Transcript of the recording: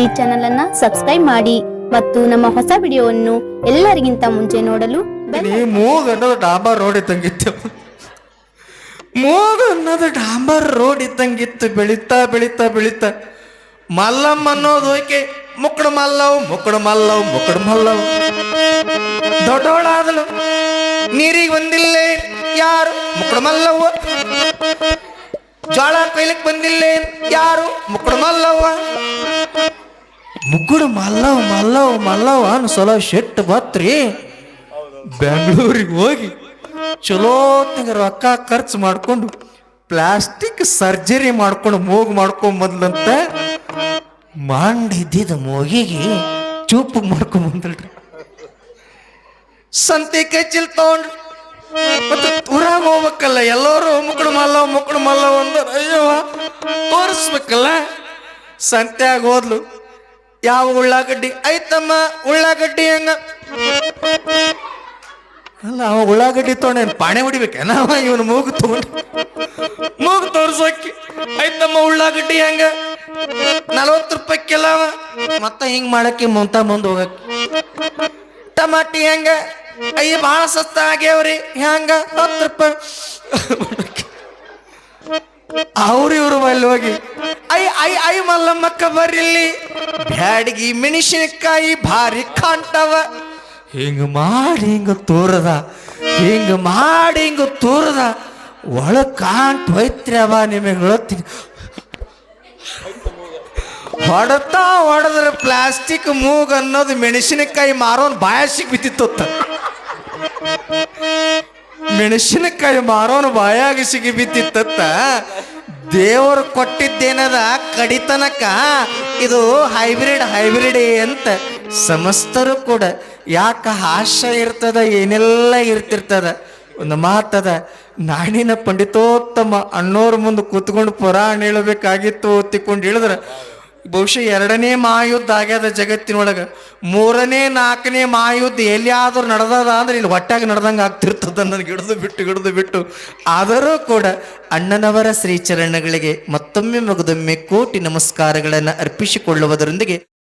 ಈ ಚಾನೆಲ್ ಅನ್ನ ಸಬ್ಸ್ಕ್ರೈಬ್ ಮಾಡಿ ಮತ್ತು ನಮ್ಮ ಹೊಸ ವಿಡಿಯೋವನ್ನು ಎಲ್ಲರಿಗಿಂತ ಮುಂಚೆ ನೋಡಲು ಬೆಲ್ ನೀ ಮೂಗ್ ಅನ್ನೋದು ಡಾಂಬರ್ ರೋಡ್ ಇದ್ದಂಗಿತ್ತು. ಮೂಗು ಅನ್ನೋದು ಡಾಂಬರ್ ರೋಡ್ ಇದ್ದಂಗಿತ್ತು. ಬೆಳೀತಾ ಬೆಳೀತಾ ಬೆಳೀತಾ. ಮಲ್ಲಮ್ಮ ಅನ್ನೋದು ಓಕೆ ಮುಕ್ಕಡು ಮಲ್ಲವ್ ಮುಕ್ಕಡು ಮಲ್ಲವ್ ಮುಕ್ಕಡು ಮಲ್ಲವ್. ದೊಡ್ಡವಳಾದಳು ನೀರಿಗೆ ಬಂದಿಲ್ಲ. ಯಾರು? ಮುಕ್ಕಡು ಮಲ್ಲವ್ವ. ಜೋಳ ಕೊಯ್ಲಿಕ್ಕೆ ಬಂದಿಲ್ಲ. ಯಾರು? ಮುಕ್ಕಡು ಮಲ್ಲವ್ವ. ಮುಕ್ಕಡು ಮಲ್ಲವ್ ಮಲ್ಲವ್ ಮಲ್ಲವ್ ಅನ್ ಸಲ ಶೆಟ್ ಬತ್ರಿ. ಬೆಂಗಳೂರಿಗೆ ಹೋಗಿ ಚಲೋ ತಿಂಗ ರೊಕ್ಕ ಖರ್ಚು ಮಾಡ್ಕೊಂಡು ಪ್ಲಾಸ್ಟಿಕ್ ಸರ್ಜರಿ ಮಾಡ್ಕೊಂಡು ಮೂಗು ಮಾಡ್ಕೊಂಡ್ ಬಂದ್ಲಂತ ಮಂಡ್ ಇದ್ದಿದ್ದ ಮೂಗಿಗೆ ಚೂಪು ಮಾಡ್ಕೊಂಡ್ ಬಂದಳ್ರಿ ಸಂತೆ ಕಚ್ಚಿಲ್ ತಗೊಂಡ್ರು ಮತ್ತೆ ಊರಾಗ ಹೋಗ್ಬೇಕಲ್ಲ, ಎಲ್ಲರೂ ಮುಕ್ಕಳು ಮಲ್ಲವ್ ಮುಕ್ಕಳು ಮಲ್ಲವ್ ಅಂದ್ರೆ ಅಯ್ಯೋ ತೋರಿಸ್ಬೇಕಲ್ಲ. ಸಂತ್ಯಾಗ ಹೋದ್ಲು. ಯಾವ ಉಳ್ಳಾಗಡ್ಡಿ ಐತಮ್ಮ ಉಳ್ಳಾಗಡ್ಡಿ ಹೆಂಗ ಅಲ್ಲ ಅವ ಉಳ್ಳಾಗಡ್ಡಿ ತೊಗೊಂಡೇನು ಪಾಣೆ ಹೊಡಿಬೇಕೇನ ಅವ ಇವನು ಮೂಗು ತಗೊಂಡು ಮೂಗು ತೋರ್ಸೋಕೆ ಐತಮ್ಮ ಉಳ್ಳಾಗಡ್ಡಿ ಹೆಂಗ ನಲವತ್ತು ರೂಪಾಯಿ ಕೆಲವ ಮತ್ತ ಹಿಂಗ್ ಮಾಡಕ್ಕೆ ಮುಂತ ಮುಂದೆ ಹೋಗಕ್ಕೆ ಟಮಾಟಿ ಹೆಂಗ ಅಯ್ಯ ಭಾಳ ಸಸ್ತ ಆಗ್ಯಾವ್ರಿ ಹೆಂಗ ಹತ್ತು ರೂಪಾಯಿ ಅವ್ರ ಇವ್ರು ಅಲ್ಲಿ ಹೋಗಿ ಐ ಐ ಮಲ್ಲಮ್ಮಕ್ಕ ಬರ್ರಿಲ್ಲಿ ಬ್ಯಾಡಗಿ ಮೆಣಸಿನಕಾಯಿ ಭಾರಿ ಕಾಣ್ತಾವ. ಹಿಂಗ ಮಾಡಿ ಹಿಂಗ ತೋರದ, ಹಿಂಗ ಮಾಡಿ ಹಿಂಗ ತೋರದ ಒಳ ಕಾಂಟ್ ಹೋಯ್ತ್ರಿ ಅವ ನಿಮಗೆ ಹೇಳ್ತೀನಿ ಹೊಡತಾ ಹೊಡೆದ್ರೆ ಪ್ಲಾಸ್ಟಿಕ್ ಮೂಗ್ ಅನ್ನೋದು ಮೆಣಸಿನಕಾಯಿ ಮಾರೋನ್ ಬಾಯಾಸಿಗೆ ಬಿತ್ತಿತ್ತ ಮೆಣಸಿನಕಾಯಿ ಮಾರೋನು ಬಾಯಾಗಿ ಸಿಗಿ ಬಿದ್ದಿತ್ತ ದೇವರು ಕೊಟ್ಟಿದ್ದೇನದ ಕಡಿತನಕ? ಇದು ಹೈಬ್ರಿಡ್ ಹೈಬ್ರಿಡ್ ಅಂತ ಸಮಸ್ತರು ಕೂಡ ಯಾಕ ಹಾಸ್ಯ ಇರ್ತದ, ಏನೆಲ್ಲ ಇರ್ತಿರ್ತದ, ಒಂದು ಮಾತದ ನಾಡಿನ ಪಂಡಿತೋತ್ತಮ ಅಣ್ಣೋರ್ ಮುಂದೆ ಕೂತ್ಕೊಂಡು ಪುರಾಣ ಹೇಳಬೇಕಾಗಿತ್ತು ತಿಕ್ಕೊಂಡು ಹೇಳಿದ್ರ. ಬಹುಶಃ ಎರಡನೇ ಮಹಾಯುದ್ಧ ಆಗ್ಯದ ಜಗತ್ತಿನೊಳಗೆ, ಮೂರನೇ, ನಾಲ್ಕನೇ ಮಹಾಯುದ್ಧ ಎಲ್ಲಿಯಾದರೂ ನಡೆದದ ಅಂದ್ರೆ ಇಲ್ಲಿ ಹೊಟ್ಟೆಗೆ ನಡೆದಂಗೆ ಆಗ್ತಿರ್ತದ ನನಗೆ ಹಿಡಿದು ಬಿಟ್ಟು ಹಿಡಿದು ಬಿಟ್ಟು. ಆದರೂ ಕೂಡ ಅಣ್ಣನವರ ಶ್ರೀಚರಣಗಳಿಗೆ ಮತ್ತೊಮ್ಮೆ ಮಗದೊಮ್ಮೆ ಕೋಟಿ ನಮಸ್ಕಾರಗಳನ್ನು ಅರ್ಪಿಸಿಕೊಳ್ಳುವುದರೊಂದಿಗೆ